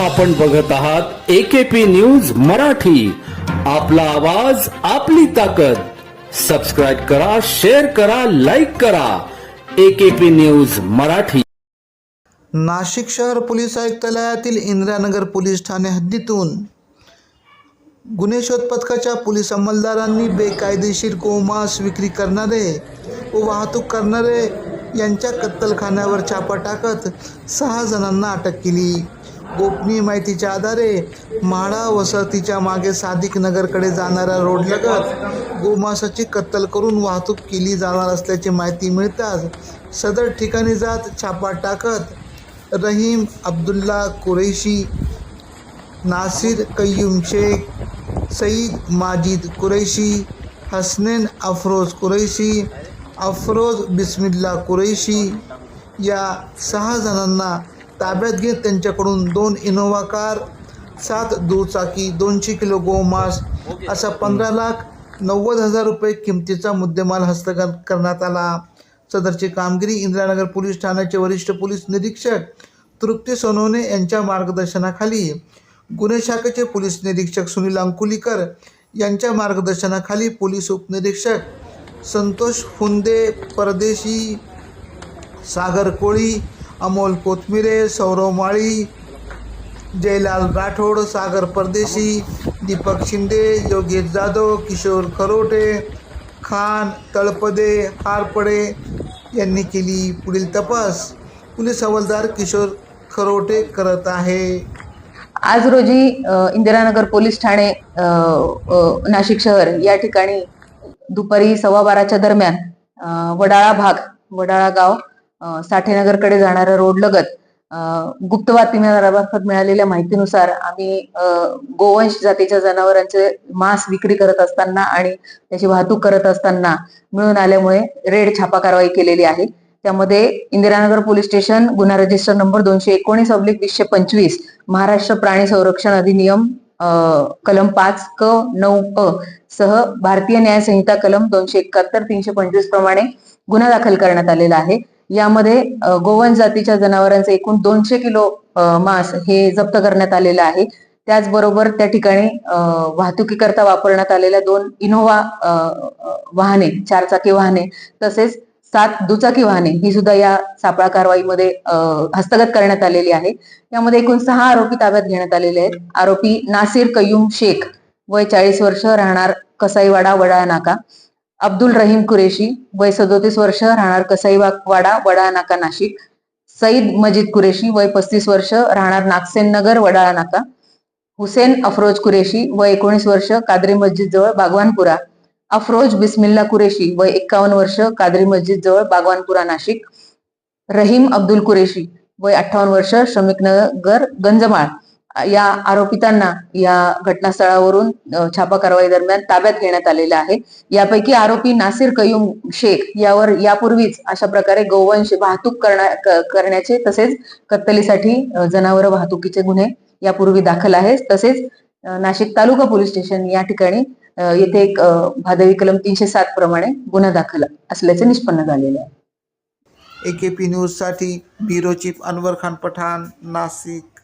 आपण बघत आहात एकेपी न्यूज मराठी. आपला आवाज आपली ताकद. सबस्क्राईब करा शेअर करा लाईक करा. AKP news Marathi. नाशिक शहर पोलीस आयुक्तालयातील इंदिरानगर पोलीस ठाणे हद्दीतून गुन्हे शोध पथकाच्या पोलीस अंमलदारांनी बेकायदेशीर गोमांस विक्री करणारे व वाहतूक करणारे यांच्या कत्तलखान्यावर छापा टाकत सहा जणांना अटक केली. गोपनीय माहितीच्या आधारे म्हाडा वसाहतीच्या मागे सादिक नगरकडे जाणाऱ्या रोडलगत गोमांसाची कत्तल करून वाहतूक केली जाणार असल्याची माहिती मिळताच सदर ठिकाणी जात छापा टाकत रहीम अब्दुल्ला कुरैशी नासिर कय्यूम शेख सईद माजिद कुरैशी हसनेन अफरोज कुरैशी अफरोज बिस्मिल्ला कुरैशी या सहा जणांना ताब्यात घेत त्यांच्याकडून दोन इनोव्हा कार सात दुचाकी दोनशे किलो गोमांस असा पंधरा लाख नव्वद हजार रुपये किमतीचा मुद्देमाल हस्तगत करण्यात आला. सदरची कामगिरी इंदिरानगर पोलीस ठाण्याचे वरिष्ठ पोलीस निरीक्षक तृप्ती सोनवणे यांच्या मार्गदर्शनाखाली. गुन्हे शाखेचे पोलीस निरीक्षक सुनील अंकुलीकर यांच्या मार्गदर्शनाखाली पोलीस उपनिरीक्षक संतोष हुंदे परदेशी सागर कोळी अमोल कोथमिरे सौरव माळी जयलाल राठोड सागर परदेशी दीपक शिंदे योगेश जाधव किशोर खरोटे खान तळपदे हारपडे यांनी केली पुढील तपास. पोलीस हवालदार किशोर खरोटे करत आहे. आज रोजी अ, इंदिरानगर पोलीस ठाणे अ, अ, नाशिक शहर या ठिकाणी दुपारी सव्वा बाराच्या दरम्यान अ, वडाळा भाग वडाळा गाव साठेनगरकडे जाणाऱ्या रोड लगत गुप्त बातमीदारामार्फत मिळालेल्या माहितीनुसार आम्ही गोवंश जातीच्या जनावरांचे मांस विक्री करत असताना आणि त्याची वाहतूक करत असताना मिळून आल्यामुळे रेड छापा कारवाई केलेली आहे. त्यामध्ये इंदिरानगर पोलीस स्टेशन गुन्हा रजिस्टर नंबर दोनशे एकोणीस अब्लिक वीसशे पंचवीस महाराष्ट्र प्राणी संरक्षण अधिनियम कलम पाच क नऊ अ सह भारतीय न्याय संहिता कलम दोनशे एकाहत्तर तीनशे पंचवीस प्रमाणे गुन्हा दाखल करण्यात आलेला आहे. यामध्ये गोवन जातीच्या जनावरांचे एकूण दोनशे किलो मांस हे जप्त करण्यात आलेलं आहे. त्याचबरोबर त्या ठिकाणी वाहतुकीकरता वापरण्यात आलेल्या दोन इनोव्हा वाहने चारचाकी वाहने तसेच सात दुचाकी वाहने ही सुद्धा या सापळा कारवाईमध्ये हस्तगत करण्यात आलेली आहे. यामध्ये एकूण सहा आरोपी ताब्यात घेण्यात आलेले आहेत. आरोपी नासिर कयूम शेख वय चाळीस वर्ष राहणार कसाईवाडा वडाळा नाका. अब्दुल रहीम कुरेशी वय सदोतीस वर्ष राहणार कसाईवाडा वडाळा नाका नाशिक. सईद मजिद कुरेशी वय पस्तीस वर्ष राहणार नागसेन नगर वडाळा नाका. हुसेन अफरोज कुरेशी वय एकोणीस वर्ष कादरी मस्जिद जवळ बागवानपुरा. अफरोज बिस्मिल्ला कुरेशी वय एक्कावन्न वर्ष कादरी मस्जिद जवळ बागवानपुरा नाशिक. रहीम अब्दुल कुरेशी वय अठ्ठावन्न वर्ष श्रमिक नगर गंजमाळ. या आरोपितांना या घटनास्थळावरून छापा कारवाई दरम्यान ताब्यात घेण्यात आलेलं आहे. यापैकी आरोपी नासिर कयूम शेख यावर यापूर्वीच अशा प्रकारे गोवंश वाहतूक करण्या- क- करण्याचे तसेच कत्तलीसाठी जनावर वाहतुकीचे गुन्हे यापूर्वी दाखल आहेत. तसेच नाशिक तालुका पोलीस स्टेशन या ठिकाणी येथे एक भादवी कलम तीनशे सात प्रमाणे गुन्हा दाखल असल्याचे निष्पन्न झालेले आहे. ए के पी न्यूजसाठी ब्युरो चीफ अनवर खान पठाण नाशिक.